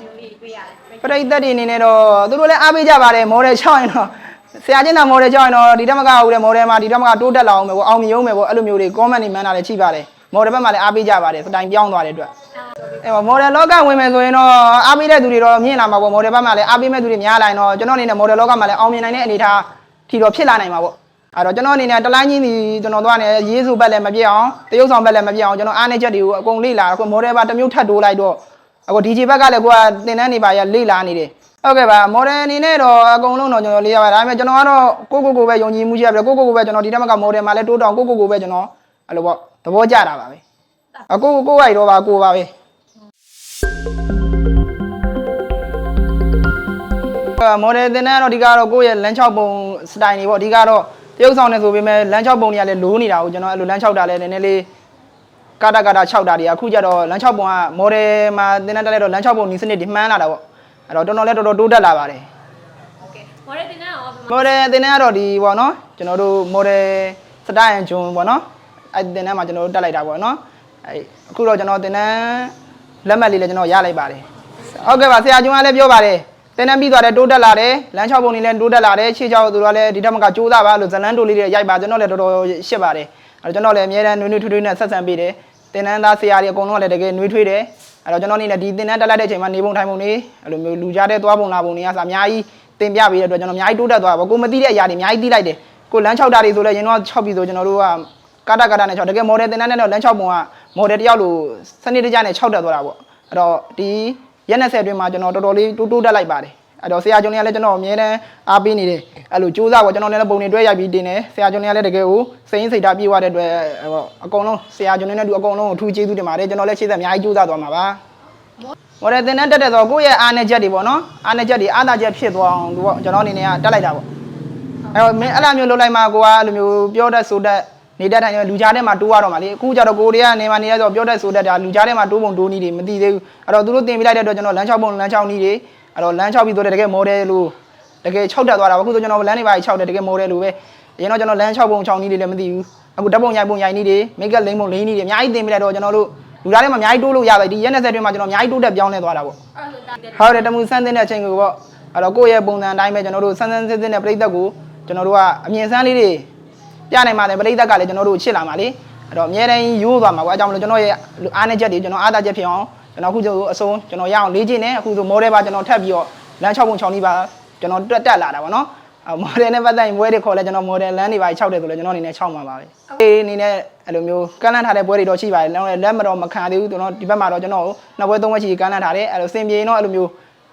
လေးတွေ့ရတယ်ပရိသတ်တွေအနေနဲ့တော့သူတို့လည်းအားပေးကြပါတယ်မော်ဒယ်ချောင်းရင်တော့ဆရာချင်းတာမော်ဒယ်ချောင်းရင်တော့ဒီတက်မကဟုတ်တယ်မော်ဒယ်မှာဒီတက်မကတိုးတက်လာအောင်ပဲပေါ့အောင်မြင်အောင်ပဲပေါ့အဲ့လိုမျိုးတွေ comment တွေမှန်းတာလည်းချိပါတယ်မော်ဒယ်ဘက်မှာလည်းအားပေးကြပါတယ်စတိုင်ပြောင်းသွားတဲ့အတွက်အဲ့ပါမော်ဒယ်လောကဝင်မယ်ဆိုရင်တော့အားပေးတဲ့သူတွေတော့မြင်လာမှာပေါ့မော်ဒယ်ဘက်မှာလည်းအားပေးမဲ့သူတွေများလာရင်တော့ကျွန်တော်အနေနဲ့မော်ဒယ်လောကမှာလည်းအောင်မြင်နိုင်တဲ့အနေအထားထီတော့ဖြစ်လာနိုင်မှာပေါ့အဲ့တော့ကျွန်တော်အနေနဲ့တလိုင်းကြီးစီကျွန်တော်သွားနေရေးစုဘက်လည်းမပြည့်အောင်တရုပ်ဆောင်ဘက်လည်းမပြည့်အောင်ကျွန်တော်အားနေချက်တွေကိုအကုန်လေ့လာအခုမော်ဒယ်ပါတစ်မျိုးထပ်တိုးလိုက်တော့ အခု DJ ဘက်ကလည်းကိုကတင်တန်းနေပါရလေ့လာနေတယ်ဟုတ်ကဲ့ပါမော်ဒယ်အနေနဲ့တော့အကုန်လုံးတော့ကျွန်တော်လေးရပါဒါပေမဲ့ကျွန်တော်ကတော့ကိုကိုကိုပဲယုံကြည်မှုရှိရပြီကိုကိုကိုပဲကျွန်တော်ဒီတက်မကမော်ဒယ်မှာလည်းတိုးတောင်ကိုကိုကိုပဲကျွန်တော်အဲ့လိုပေါ့သဘောကျတာပါပဲအကိုကိုကိုရိုက်တော့ပါကိုပါပဲမော်ဒယ်တင်တဲ့ကတော့ဒီကတော့ကိုယ့်ရဲ့လမ်းချောက်ပုံစတိုင်တွေပေါ့ဒီကတော့တရုပ်ဆောင်နေဆိုပေမဲ့လမ်းချောက်ပုံတွေကလည်းလိုးနေတာကိုကျွန်တော်အဲ့လိုလမ်းချောက်တာလည်းနည်းနည်းလေး ကာတာကာတာ6တာတွေအခုကျတော့လမ်း6ပုံက model မှာသင်တန်းတက်လိုက်တော့လမ်း6ပုံနီးစနစ်တွေမှန်းလာတာပေါ့အဲ့တော့တော်တော်လေးတော်တော်တိုးတက်လာပါတယ် Okay model သင်တန်းရော model သင်တန်းကတော့ဒီပေါ့နော်ကျွန်တော်တို့ model စတိုင်ဂျွန်ပေါ့နော်အဲ့သင်တန်းမှာကျွန်တော်တို့တက်လိုက်တာပေါ့နော်အဲ့အခုတော့ကျွန်တော်သင်တန်းလက်မှတ်လေးလည်းကျွန်တော်ရလိုက်ပါတယ်ဟုတ်ကဲ့ပါဆရာကျွန်းကလည်းပြောပါတယ်သင်တန်းပြီးသွားတယ်တိုးတက်လာတယ်လမ်း6ပုံနေလည်းတိုးတက်လာတယ်ခြေချောက်သူတို့ကလည်းဒီထက်မကကြိုးစားပါလို့ဇလန်းတိုးလေးတွေရိုက်ပါကျွန်တော်လည်းတော်တော်ရှက်ပါတယ် အဲ့တော့ကျွန်တော်လည်းအများတန်းနွေးနွေးထွေးထွေးနဲ့ဆက်ဆံပေးတယ်တင်တန်းသားဆရာတွေအကုန်လုံးကလည်းတကယ်နွေးထွေးတယ်အဲ့တော့ကျွန်တော်အနေနဲ့ဒီတင်တန်းတက်လိုက်တဲ့အချိန်မှာနေပုံထိုင်ပုံတွေအဲ့လိုမျိုးလူကြားတဲ့သွားပုံလာပုံတွေကစအများကြီးတင်ပြပေးတဲ့အတွက်ကျွန်တော်အများကြီးတိုးတက်သွားပါကိုမသိတဲ့အရာတွေအများကြီးသိလိုက်တယ်ကိုလမ်း6တာတွေဆိုလဲရင်တော့6ပြီဆိုကျွန်တော်တို့ကကာတာကာတာနဲ့6တကယ်မော်ဒယ်တင်တန်းနဲ့တော့လမ်း6ပုံကမော်ဒယ်တယောက်လိုစနစ်တကျနဲ့6တက်သွားတာပေါ့အဲ့တော့ဒီရက်20အတွင်းမှာကျွန်တော်တော်တော်လေးတိုးတိုးတက်လိုက်ပါတယ် အဲ့တော့ဆရာကျွန်တော်လည်းကျွန်တော်အမြဲတမ်းအားပေးနေတယ်အဲ့လိုစူးစမ်းပေါ့ကျွန်တော်လည်းပုံတွေတွဲရိုက်ပြီးတင်တယ်ဆရာကျွန်တော်လည်းတကယ်ကိုစိတ်ရင်းစိတ်ဓာတ်ပြေဝတဲ့အတွက်ဟောအကုန်လုံးဆရာကျွန်တော်နဲ့တူအကုန်လုံးကိုထူးကျေးဇူးတင်ပါတယ်ကျွန်တော်လည်းရှေ့ဆက်အများကြီးစူးစမ်းသွားမှာပါမော်ဒယ်တင်တန်းတက်တဲ့ဆိုကိုယ့်ရဲ့အားနဲ့ချက်တွေပေါ့နော်အားနဲ့ချက်တွေအားသာချက်ဖြစ်သွားအောင်လို့ပေါ့ကျွန်တော်အနေနဲ့ကတက်လိုက်တာပေါ့အဲ့တော့မင်းအဲ့လိုမျိုးလုပ်လိုက်မှကိုကအဲ့လိုမျိုးပြောတတ်ဆိုတတ်နေတတ်တိုင်းလူကြားထဲမှာတိုးရတော့မှာလေအခုကျတော့ကိုရီးယားနေမှာနေရဆိုပြောတတ်ဆိုတတ်ဒါလူကြားထဲမှာတိုးပုံတိုးနည်းတွေမသိသေးဘူးအဲ့တော့သူတို့တင်ပြလိုက်တဲ့အတွက်ကျွန်တော်လမ်း6ပုံလမ်း6နည်းတွေ အဲ့တော့လမ်း6ပြီးတော့တကယ် model လို့တကယ်6တက်သွားတာပါအခုဆိုကျွန်တော်လမ်းတွေပါ6တက်တကယ် model လို့ပဲအရင်တော့ကျွန်တော်လမ်း6ပုံ6နည်းတွေလည်းမသိဘူးအခုဓာတ်ပုံရိုက်ပုံရိုက်နည်းတွေ make up လိမ့်ပုံလိမ့်နည်းတွေအများကြီးတင်ပြလိုက်တော့ကျွန်တော်တို့လူသားထဲမှာအများကြီးတိုးလို့ရပါတယ်ဒီရက်20အတွင်းမှာကျွန်တော်အများကြီးတိုးတက်ပြောင်းလဲသွားတာပေါ့အဲ့လိုတာတဲ့ဟုတ်တယ်တမှုဆန်းသင်းတဲ့အချိန်ကိုပေါ့အဲ့တော့ကိုယ့်ရဲ့ပုံစံအတိုင်းပဲကျွန်တော်တို့ဆန်းဆန်းသင်းသင်းတဲ့ပြိသက်ကိုကျွန်တော်တို့ကအမြင်ဆန်းလေးတွေပြနိုင်ပါတယ်ပြိသက်ကလည်းကျွန်တော်တို့ချစ်လာမှာလေအဲ့တော့အများတိုင်းရိုးသွားမှာပေါ့အဲကြောင့်မလို့ကျွန်တော်ရဲ့အားနေချက်တွေကျွန်တော်အားသာချက်ဖြစ်အောင် ကျွန်တော်အခုကျအဆုံးကျွန်တော်ရအောင်လေ့ကျင့်နေအခုဆို model ပါကျွန်တော်ထပ်ပြီးတော့လမ်း6ပုံ6နီးပါကျွန်တော်တက်တက်လာတာပေါ့နော်အဲ model နဲ့ပတ်သက်ရင်ပွဲတွေခေါ်လဲကျွန်တော် model လမ်းတွေပါ6တယ်ဆိုလဲကျွန်တော်အနေနဲ့6မှာပါပဲအေးအနေနဲ့အဲ့လိုမျိုးကန့်လန့်ထားတဲ့ပွဲတွေတော့ရှိပါတယ်လက်လက်မတော်မခံသေးဘူးကျွန်တော်ဒီဘက်မှာတော့ကျွန်တော်နှစ်ပွဲသုံးပွဲရှိကန့်လန့်ထားတယ်အဲ့လိုစင်ပြေတော့အဲ့လိုမျိုး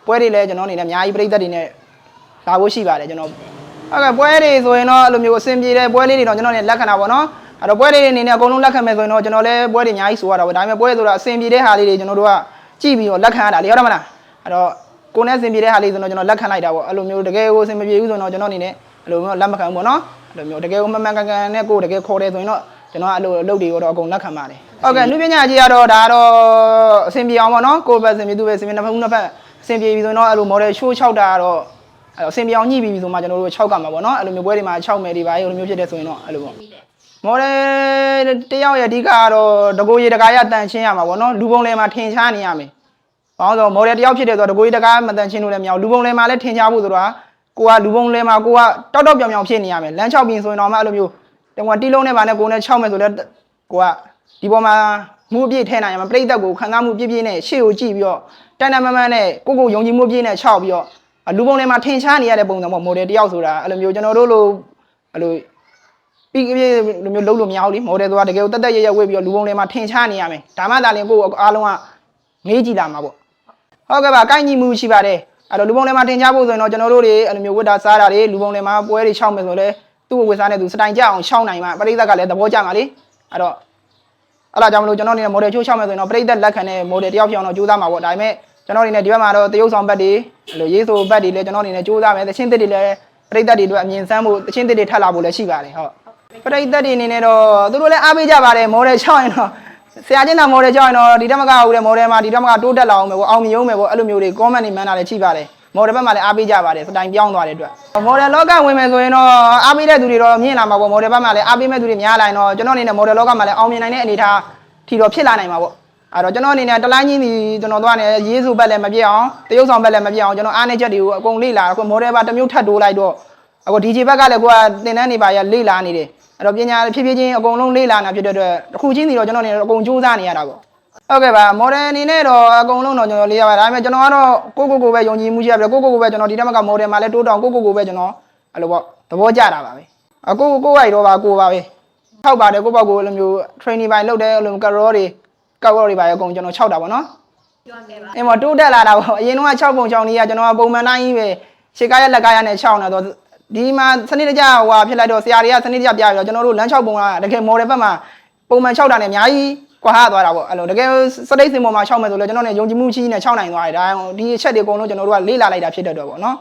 ပွဲတွေလည်းကျွန်တော်အနေနဲ့အများကြီးပြိသက်တွေနဲ့လာဖို့ရှိပါတယ်ကျွန်တော်ဟုတ်ကဲ့ပွဲတွေဆိုရင်တော့အဲ့လိုမျိုးအဆင်ပြေတဲ့ပွဲလေးတွေတော့ကျွန်တော်လည်းလက်ခံတာပေါ့နော် အဲ့တော့ပွဲလေးတွေအနေနဲ့အကုန်လုံးလက်ခံမယ်ဆိုရင်တော့ကျွန်တော်လည်းပွဲတွေအများကြီးဆိုရတာပေါ့ဒါပေမဲ့ပွဲဆိုတာအဆင်ပြေတဲ့ဟာလေးတွေကျွန်တော်တို့ကကြည့်ပြီးတော့လက်ခံရတာလေဟုတ်တယ်မလားအဲ့တော့ကိုယ်နဲ့အဆင်ပြေတဲ့ဟာလေးဆိုတော့ကျွန်တော်လက်ခံလိုက်တာပေါ့အဲ့လိုမျိုးတကယ်ကိုအဆင်မပြေဘူးဆိုတော့ကျွန်တော်အနေနဲ့အဲ့လိုမျိုးလက်မခံဘူးပေါ့နော်အဲ့လိုမျိုးတကယ်ကိုမမှန်ကန်ကန်နဲ့ကိုယ်တကယ်ခေါ်တယ်ဆိုရင်တော့ကျွန်တော်အဲ့လိုအလုပ်တွေတော့အကုန်လက်ခံပါတယ်ဟုတ်ကဲ့လူပညာကြီးကတော့ဒါကတော့အဆင်ပြေအောင်ပေါ့နော်ကိုယ်ပဲအဆင်ပြေသူပဲအဆင်ပြေနှစ်ဖက်နှစ်ဖက်အဆင်ပြေပြီဆိုရင်တော့အဲ့လို model show 6တာကတော့အဲ့တော့အစင်ပြောင်းညှိပြီးပြီဆိုမှကျွန်တော်တို့6ကမှာပေါ့နော်အဲ့လိုမျိုးပွဲတွေမှာ6မယ်တွေပါအဲ့လိုမျိုးဖြစ်တဲ့ဆိုရင်တော့အဲ့လိုပေါ့ မိတယ်မော်ဒယ်တယောက်ရဲ့အဓိကကတော့တကိုရီတကားရတန်ရှင်းရမှာပေါ့နော်လူပုံလဲမှာထင်ရှားနေရမယ်။ဘာလို့လဲဆိုတော့မော်ဒယ်တယောက်ဖြစ်တယ်ဆိုတော့တကိုရီတကားမတန်ရှင်းလို့လည်းမရဘူးလူပုံလဲမှာလည်းထင်ရှားဖို့ဆိုတော့ကိုကလူပုံလဲမှာကိုကတောက်တောက်ပြောင်ပြောင်ဖြစ်နေရမယ်လမ်း6ပြင်ဆိုရင်တော့မှအဲ့လိုမျိုးတကယ်တီးလုံးနဲ့ပါနဲ့ကိုနဲ့6မယ်ဆိုလဲကိုကဒီပေါ်မှာမှုအပြည့်ထဲနိုင်ရမှာပြိသက်ကိုခံစားမှုပြည့်ပြည့်နဲ့ရှေ့ကိုကြည့်ပြီးတော့တန်တန်မမန်းနဲ့ကိုကိုယုံကြည်မှုပြည့်နဲ့6ပြီးတော့လူပုံလဲမှာထင်ရှားနေရတဲ့ပုံစံပေါ့မော်ဒယ်တယောက်ဆိုတာအဲ့လိုမျိုးကျွန်တော်တို့လိုအဲ့လို ပြီးပြည့်လိုမျိုးလုံးလို့မရဘူးလေမော်ဒယ်ဆိုတာတကယ်ကိုတက်တက်ရရဝေ့ပြီးတော့လူပုံတွေမှာထင်ရှားနေရမယ်ဒါမှသာလျှင်ကိုယ်အားလုံးကမေးကြည့်လာမှာပေါ့ဟုတ်ကဲ့ပါကိုင်းညီမှုရှိပါတယ်အဲ့တော့လူပုံတွေမှာထင်ရှားဖို့ဆိုရင်တော့ကျွန်တော်တို့တွေအဲ့လိုမျိုးဝတ်တာစားတာတွေလူပုံတွေမှာပွဲတွေရှောက်မယ်ဆိုလဲသူ့ကိုဝတ်စားနေသူစတိုင်ကြအောင်ရှောက်နိုင်မှာပရိသတ်ကလည်းသဘောကျမှာလေအဲ့တော့အဲ့ဒါကြောင့်မလို့ကျွန်တော်အနေနဲ့မော်ဒယ်ချိုးရှောက်မယ်ဆိုရင်တော့ပရိသတ်လက်ခံတဲ့မော်ဒယ်တယောက်ဖြစ်အောင်တော့ကြိုးစားမှာပေါ့ဒါပေမဲ့ကျွန်တော်အနေနဲ့ဒီဘက်မှာတော့တရုပ်ဆောင်ဘက်တွေအဲ့လိုရေးဆိုဘက်တွေလည်းကျွန်တော်အနေနဲ့ကြိုးစားမယ်သချင်းသစ်တွေလည်းပရိသတ်တွေအတွက်အမြင်ဆန်းဖို့သချင်းသစ်တွေထပ်လာဖို့လည်းရှိပါတယ်ဟုတ် ပရိသတ်တွေအနေနဲ့တော့သူတို့လည်းအားပေးကြပါတယ်မော်ဒယ်ချောင်းရင်တော့ဆရာချင်းတာမော်ဒယ်ချောင်းရင်တော့ဒီတက်မကဟုတ်တယ်မော်ဒယ်မှာဒီတက်မကတိုးတက်လာအောင်ပဲပေါ့အောင်မြင်အောင်ပဲပေါ့အဲ့လိုမျိုးတွေ comment တွေမှန်းတာလည်းချိပါတယ်မော်ဒယ်ဘက်မှာလည်းအားပေးကြပါတယ်စတိုင်ပြောင်းသွားတဲ့အတွက်မော်ဒယ်လောကဝင်မယ်ဆိုရင်တော့အားပေးတဲ့သူတွေတော့မြင်လာမှာပေါ့မော်ဒယ်ဘက်မှာလည်းအားပေးမဲ့သူတွေများလာရင်တော့ကျွန်တော်အနေနဲ့မော်ဒယ်လောကမှာလည်းအောင်မြင်နိုင်တဲ့အနေအထားထီတော့ဖြစ်လာနိုင်မှာပေါ့အဲ့တော့ကျွန်တော်အနေနဲ့တလိုင်းကြီးဒီကျွန်တော်တို့ကနေရေးစုဘက်လည်းမပြည့်အောင်တရုပ်ဆောင်ဘက်လည်းမပြည့်အောင်ကျွန်တော်အားနေချက်တွေကိုအကုန်လေ့လာအခု model ပါတစ်မျိုးထပ်တိုးလိုက်တော့အခု DJ ဘက်ကလည်းကိုကတင်တန်းနေပါရလေ့လာနေတယ် အဲ့တော့ပညာဖြည်းဖြည်းချင်းအကုန်လုံးလေ့လာနေဖြစ်တဲ့အတွက်တစ်ခုချင်းစီတော့ကျွန်တော်အနေနဲ့အကုန်စူးစမ်းနေရတာပေါ့ဟုတ်ကဲ့ပါ model အနေနဲ့တော့အကုန်လုံးတော့ကျွန်တော်လေးရပါဒါပေမဲ့ကျွန်တော်ကတော့ကိုကိုကိုပဲယုံကြည်မှုရှိရပြီကိုကိုကိုပဲကျွန်တော်ဒီတက်မက model မှာလည်းတိုးတောင်ကိုကိုကိုပဲကျွန်တော်အဲ့လိုပေါ့သဘောကျတာပါပဲအကိုကိုကိုရိုက်တော့ပါကိုပါပဲထောက်ပါတယ်ကိုပေါ့ကိုလိုမျိုး training ပိုင်းလုပ်တယ်အဲ့လိုကရောတွေကောက်ရောတွေပါအကုန်ကျွန်တော်6တာပေါ့နော်ပြောခဲ့ပါအင်းမတိုးတက်လာတာပေါ့အရင်တော့6ပုံ6နေရကျွန်တော်ကပုံမှန်တိုင်းကြီးပဲရှေ့ကားရလက်ကားရနဲ့6နေတော့ ဒီမှာစနစ်တကျဟိုဟာဖြစ်လိုက်တော့ဆရာတွေကစနစ်တကျပြပြီးတော့ကျွန်တော်တို့လမ်း6ပုံကတကယ် model ဘက်မှာပုံမှန်6တာနဲ့အများကြီးကွာဟသွားတာပေါ့အဲ့လိုတကယ်စတိတ်စင်ပေါ်မှာ6မယ်ဆိုလဲကျွန်တော်နဲ့ယုံကြည်မှုရှိနဲ့6နိုင်သွားတယ်ဒါဒီအချက်တွေအကုန်လုံးကျွန်တော်တို့ကလေ့လာလိုက်တာဖြစ်တတ်တော့ပေါ့နော်